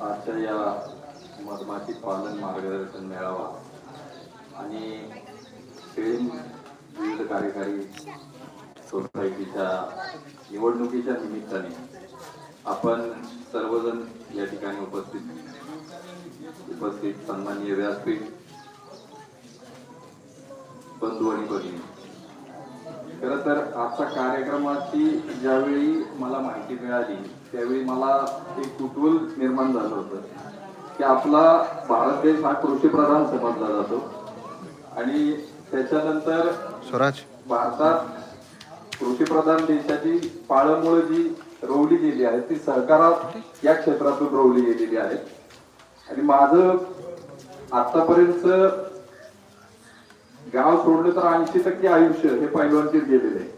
आजच्या या मधमाशी पालन मार्गदर्शन मेळावा आणि शेळी विविध कार्यकारी सोसायटीच्या निवडणुकीच्या निमित्ताने आपण सर्वजण या ठिकाणी उपस्थित उपस्थित सन्माननीय व्यासपीठ बंधू आणि भगिनी. खरं तर आजच्या कार्यक्रमाची ज्यावेळी मला माहिती मिळाली त्यावेळी मला एक कुतूहल निर्माण झालं होतं. की आपला भारत देश हा कृषीप्रधान समजला जातो. आणि त्याच्यानंतर स्वराज. भारतात कृषीप्रधान देशाची पाळंमुळं जी रोवली गेली आहे ती सहकारात या क्षेत्रातून रोवली गेलेली आहेत आणि माझं आतापर्यंत गाव सोडलं तर ऐंशी टक्के आयुष्य हे पैलवानकीत गेलेलं आहे.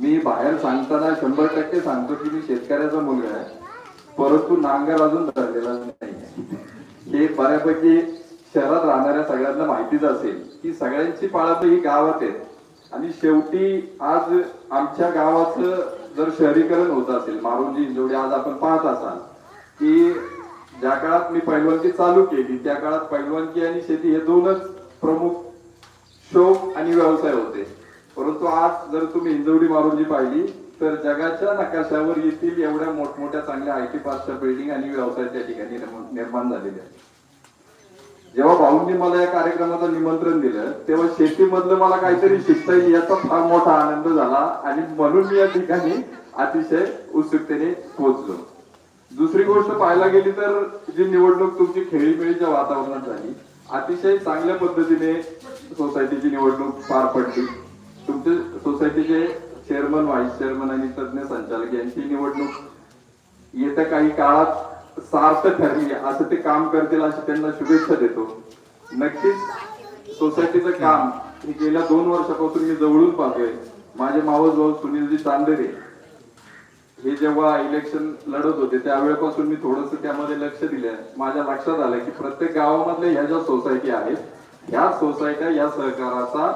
मी बाहेर सांगताना शंभर टक्के सांगतो की मी शेतकऱ्याचा मुलगा आहे. परंतु नांगर अजून धरलेला नाही हे बऱ्यापैकी शहरात राहणाऱ्या सगळ्यांना माहितीच असेल की सगळ्यांची पाळत ही गावात आहेत आणि शेवटी आज आमच्या गावाचं जर शहरीकरण होत असेल मारुंजी जेवढे आज आपण पाहत असाल की ज्या काळात मी पैलवानकी चालू केली त्या काळात पैलवानकी आणि शेती हे दोनच प्रमुख शोक आणि व्यवसाय होते. परंतु आज जर तुम्ही हिंजवडी मारुंजी पाहिली तर जगाच्या नकाशावर येथील एवढ्या मोठमोठ्या चांगल्या आय टी पार्कच्या बिल्डिंग आणि व्यवसाय त्या ठिकाणी निर्माण- निर्माण झालेले आहेत. जेव्हा भाऊंनी मला या कार्यक्रमाचं निमंत्रण दिलं तेव्हा शेतीमधलं मला काहीतरी शिकता येईल याचा फार मोठा आनंद झाला आणि म्हणून मी या ठिकाणी अतिशय उत्सुकतेने पोहोचलो. दुसरी गोष्ट पाहायला गेली तर जी निवडणूक तुमची खेळीमेळीच्या वातावरणात झाली अतिशय चांगल्या पद्धतीने सोसायटीची निवडणूक पार पडली. तुमचे सोसायटीचे चेअरमन व्हाईस चेअरमन आणि तज्ञ संचालक यांची निवडणूक येत्या काही काळात सार्थ ठरली असं ते काम करतील अशी त्यांना शुभेच्छा देतो. नक्कीच सोसायटीचं काम हे गेल्या दोन वर्षापासून मी जवळून पाहतोय. माझे मावस भाऊ सुनीलजी चांदेरे हे जेव्हा इलेक्शन लढत होते त्यावेळेपासून मी थोडस त्यामध्ये लक्ष दिलं माझ्या लक्षात आलं की प्रत्येक गावामधल्या ह्या ज्या सोसायटी आहेत ह्या सोसायट्या या सहकाराचा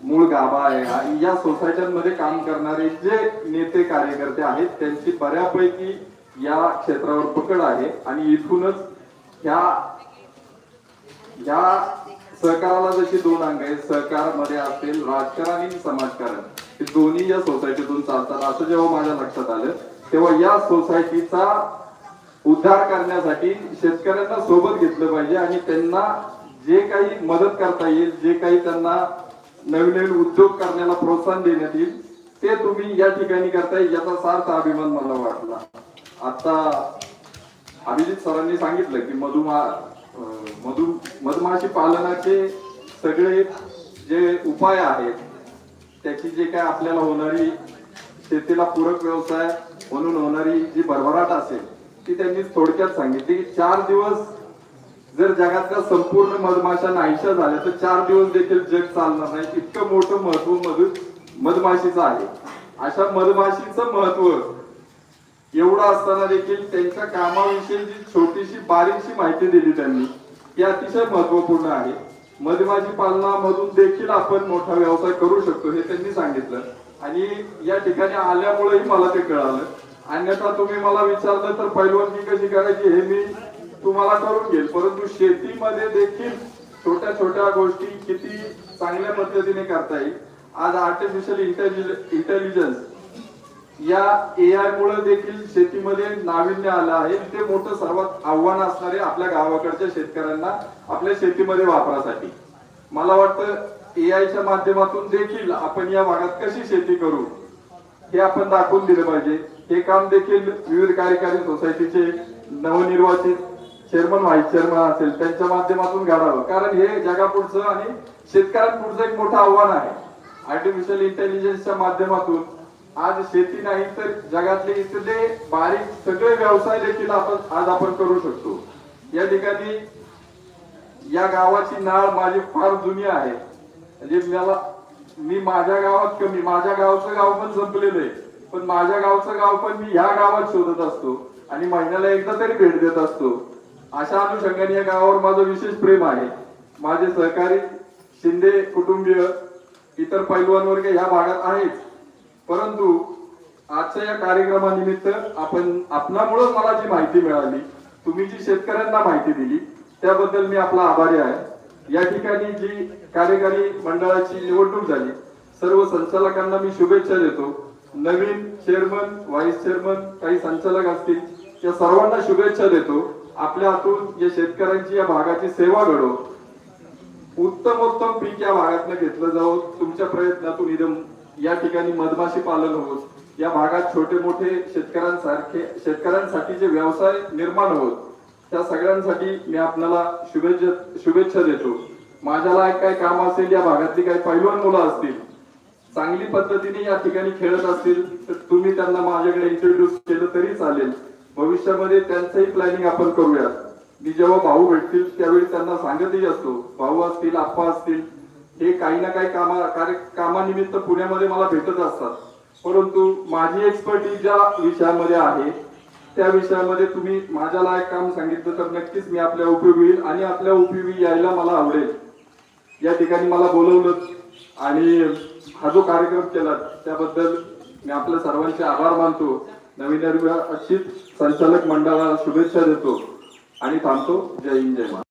मूळ गाभा आहे. आणि या सोसायट्यांमध्ये काम करणारे जे नेते कार्यकर्ते आहेत त्यांची बऱ्यापैकी या क्षेत्रावर पकड आहे. आणि इथूनच ह्या या सहकाराला जशी दोन अंग आहेत सहकारमध्ये असेल राजकारण आणि समाजकारण. हे दोन्ही या सोसायटीतून चालतात. असं जेव्हा माझ्या लक्षात आलं तेव्हा या सोसायटीचा उद्धार करण्यासाठी शेतकऱ्यांना सोबत घेतलं पाहिजे आणि त्यांना जे काही मदत करता येईल जे काही त्यांना नवीन नवीन उद्योग करण्याला प्रोत्साहन देण्यात येईल. ते तुम्ही या ठिकाणी करताय याचा सार्थ अभिमान मला वाटला. आता अभिजित सरांनी सांगितलं की मधुमा मधु मधमाशी पालनाचे सगळे जे उपाय आहेत त्याची जे काय आपल्याला होणारी शेतीला पूरक व्यवसाय म्हणून होणारी जी भरभराट असेल ती त्यांनी थोडक्यात सांगितली. की चार दिवस जर जगातल्या संपूर्ण मधमाशा नाहीशा झाल्या तर चार दिवस देखील जग चालणार नाही. इतकं मोठं महत्त्व मधु मधमाशीचं आहे. अशा मधमाशीचं महत्त्व एवढं असताना देखील त्यांच्या कामाविषयी जी छोटीशी बारीकशी माहिती दिली त्यांनी ती अतिशय महत्त्वपूर्ण आहे. मधमाशी पालनामधून देखील आपण मोठा व्यवसाय करू शकतो हे त्यांनी सांगितलं. आणि या ठिकाणी आल्यामुळेही मला ते कळालं. अन्यथा तुम्ही मला विचारलं तर पैलवानगी कशी करायची हे मी तुम्हाला करून घेईल. परंतु शेतीमध्ये देखील छोट्या छोट्या गोष्टी किती चांगल्या पद्धतीने करता येईल. आज आर्टिफिशियल इंटेलिजन्स या ए आय मुळे देखील शेतीमध्ये नाविन्य आलं आहे. ते मोठं सर्वात आव्हान असणारे आपल्या गावाकडच्या शेतकऱ्यांना आपल्या शेतीमध्ये वापरासाठी. मला वाटतं ए आयच्या माध्यमातून देखील आपण या भागात कशी शेती करू हे आपण दाखवून दिलं पाहिजे. हे काम देखील विविध कार्यकारी सोसायटीचे नवनिर्वाचित चेअरमन व्हाईस चेअरमन असेल त्यांच्या माध्यमातून घडावं. कारण हे जगापुढचं आणि शेतकऱ्यांपुढचं एक मोठं आव्हान आहे. आर्टिफिशियल इंटेलिजन्सच्या माध्यमातून आज शेती नाही तर जगातले इथले बारीक सगळे व्यवसाय देखील आपण आज आपण करू शकतो. या ठिकाणी या गावाची नाळ माझी फार जुनी आहे. म्हणजे मला मी माझ्या गावात कमी माझ्या गावचं गाव पण संपलेलं आहे. पण माझ्या गावचं गाव पण मी ह्या गावात शोधत असतो. आणि महिन्याला एकदा तरी भेट देत असतो. अशा अनुषंगाने या गावावर माझं विशेष प्रेम आहे. माझे सहकारी शिंदे कुटुंबीय इतर पैलवान वर्ग ह्या भागात आहेच परंतु आजच्या या कार्यक्रमानिमित्त आपण आपणामुळं मला जी माहिती मिळाली तुम्ही जी शेतकऱ्यांना माहिती दिली त्याबद्दल मी आपला आभारी आहे. या ठिकाणी जी कार्यकारी मंडळाची निवडणूक झाली सर्व संचालकांना मी शुभेच्छा देतो. नवीन चेअरमन व्हाईस चेअरमन काही संचालक असतील त्या सर्वांना शुभेच्छा देतो. आपल्या हातून या शेतकऱ्यांची या भागाची सेवा घडो उत्तम उत्तम पीक या भागातनं घेतलं जावं. तुमच्या प्रयत्नातून इथं या ठिकाणी मधमाशी पालन होत या भागात छोटे मोठे शेतकऱ्यांसारखे शेतकऱ्यांसाठी जे व्यवसाय निर्माण होत त्या सगळ्यांसाठी मी आपल्याला शुभेच्छा शुभेच्छा देतो. माझ्याला काय काम असेल या भागातली काही पैलवान मुलं असतील चांगली पद्धतीने या ठिकाणी खेळत असतील तर तुम्ही त्यांना माझ्याकडे इंट्रोड्यूस केलं तरी चालेल. भविष्यामध्ये त्यांचंही प्लॅनिंग आपण करूयात. मी जेव्हा भाऊ भेटतील त्यावेळी त्यांना सांगतही असतो भाऊ असतील आप्पा असतील हे काही ना काही कामा कार्य कामानिमित्त पुण्यामध्ये मला भेटत असतात. परंतु माझी एक्सपर्टीज ज्या विषयामध्ये आहे त्या विषयामध्ये तुम्ही माझ्या लायक काम सांगितलं तर नक्कीच मी आपल्या उपयोगी येईल आणि आपल्या उपयोगी यायला मला आवडेल. या ठिकाणी मला बोलवलं आणि हा जो कार्यक्रम केला त्याबद्दल मी आपल्या सर्वांचे आभार मानतो. नवीन अशीच संचालक मंडळाला शुभेच्छा देतो आणि थांबतो. जय हिंद जय महाराज